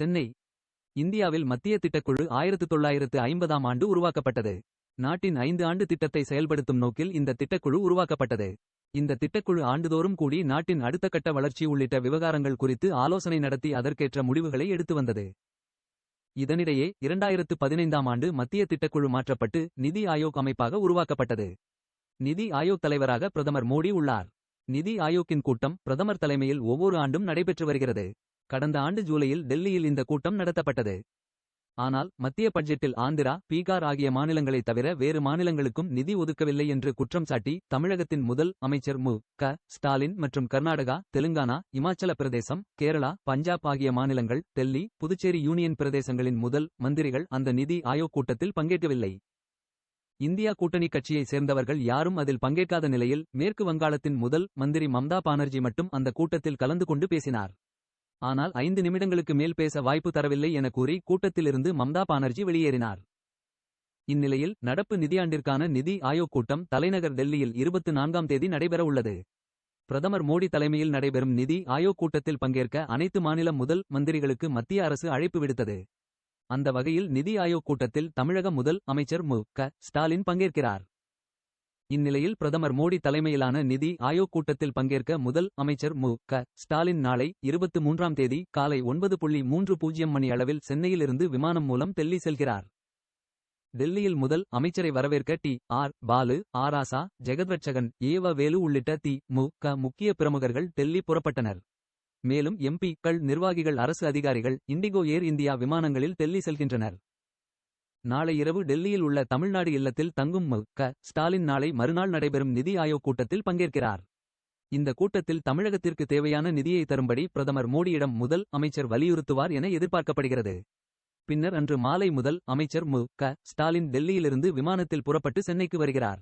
சென்னை இந்தியாவில் மத்திய திட்டக்குழு ஆயிரத்து தொள்ளாயிரத்து ஐம்பதாம் ஆண்டு உருவாக்கப்பட்டது. நாட்டின் ஐந்து ஆண்டு திட்டத்தை செயல்படுத்தும் நோக்கில் இந்த திட்டக்குழு உருவாக்கப்பட்டது. இந்த திட்டக்குழு ஆண்டுதோறும் கூடி நாட்டின் அடுத்த கட்ட வளர்ச்சி உள்ளிட்ட விவகாரங்கள் குறித்து ஆலோசனை நடத்தி அதற்கேற்ற முடிவுகளை எடுத்து வந்தது. இதனிடையே இரண்டாயிரத்து பதினைந்தாம் ஆண்டு மத்திய திட்டக்குழு மாற்றப்பட்டு நிதி ஆயோக் அமைப்பாக உருவாக்கப்பட்டது. நிதி ஆயோக் தலைவராக பிரதமர் மோடி உள்ளார். நிதி ஆயோக்கின் கூட்டம் பிரதமர் தலைமையில் ஒவ்வொரு ஆண்டும் நடைபெற்று வருகிறது. கடந்த ஆண்டு ஜூலையில் டெல்லியில் இந்த கூட்டம் நடத்தப்பட்டது. ஆனால் மத்திய பட்ஜெட்டில் ஆந்திரா பீகார் ஆகிய மாநிலங்களைத் தவிர வேறு மாநிலங்களுக்கும் நிதி ஒதுக்கவில்லை என்று குற்றம் சாட்டி தமிழகத்தின் முதல் அமைச்சர் மு. க. ஸ்டாலின் மற்றும் கர்நாடகா தெலுங்கானா இமாச்சல பிரதேசம் கேரளா பஞ்சாப் ஆகிய மாநிலங்கள் டெல்லி புதுச்சேரி யூனியன் பிரதேசங்களின் முதல் மந்திரிகள் அந்த நிதி ஆயோக் கூட்டத்தில் பங்கேற்கவில்லை. இந்தியா கூட்டணி கட்சியைச் சேர்ந்தவர்கள் யாரும் அதில் பங்கேற்காத நிலையில் மேற்கு வங்காளத்தின் முதல் மந்திரி மம்தா பானர்ஜி மட்டும் அந்த கூட்டத்தில் கலந்து கொண்டு பேசினார். ஆனால் ஐந்து நிமிடங்களுக்கு மேல் பேச வாய்ப்பு தரவில்லை என கூறி கூட்டத்திலிருந்து மம்தா பானர்ஜி வெளியேறினார். இந்நிலையில் நடப்பு நிதியாண்டிற்கான நிதி ஆயோக் கூட்டம் தலைநகர் டெல்லியில் இருபத்து நான்காம் தேதி நடைபெற உள்ளது. பிரதமர் மோடி தலைமையில் நடைபெறும் நிதி ஆயோக் கூட்டத்தில் பங்கேற்க அனைத்து மாநில முதல் மந்திரிகளுக்கு மத்திய அரசு அழைப்பு விடுத்தது. அந்த வகையில் நிதி ஆயோக் கூட்டத்தில் தமிழக முதல் அமைச்சர் மு க ஸ்டாலின் பங்கேற்கிறார். இந்நிலையில் பிரதமர் மோடி தலைமையிலான நிதி ஆயோக் கூட்டத்தில் பங்கேற்க முதல் அமைச்சர் மு. க. ஸ்டாலின் நாளை இருபத்து மூன்றாம் தேதி காலை ஒன்பது புள்ளி மூன்று பூஜ்ஜியம் மணி அளவில் சென்னையிலிருந்து விமானம் மூலம் டெல்லி செல்கிறார். டெல்லியில் முதல் அமைச்சரை வரவேற்க டி. ஆர். பாலு ஆராசா ஜெகத்ரட்சகன் ஏவ வேலு உள்ளிட்ட தி. மு. க. முக்கிய பிரமுகர்கள் டெல்லி புறப்பட்டனர். மேலும் எம்பிக்கள் நிர்வாகிகள் அரசு அதிகாரிகள் இண்டிகோ ஏர் இந்தியா விமானங்களில் டெல்லி செல்கின்றனர். நாளை இரவு டெல்லியில் உள்ள தமிழ்நாடு இல்லத்தில் தங்கும் மு க. ஸ்டாலின் நாளை மறுநாள் நடைபெறும் நிதி ஆயோக் கூட்டத்தில் பங்கேற்கிறார். இந்த கூட்டத்தில் தமிழகத்திற்கு தேவையான நிதியை தரும்படி பிரதமர் மோடியிடம் முதல் அமைச்சர் வலியுறுத்துவார் என எதிர்பார்க்கப்படுகிறது. பின்னர் அன்று மாலை முதல் அமைச்சர் மு க. ஸ்டாலின் டெல்லியிலிருந்து விமானத்தில் புறப்பட்டு சென்னைக்கு வருகிறார்.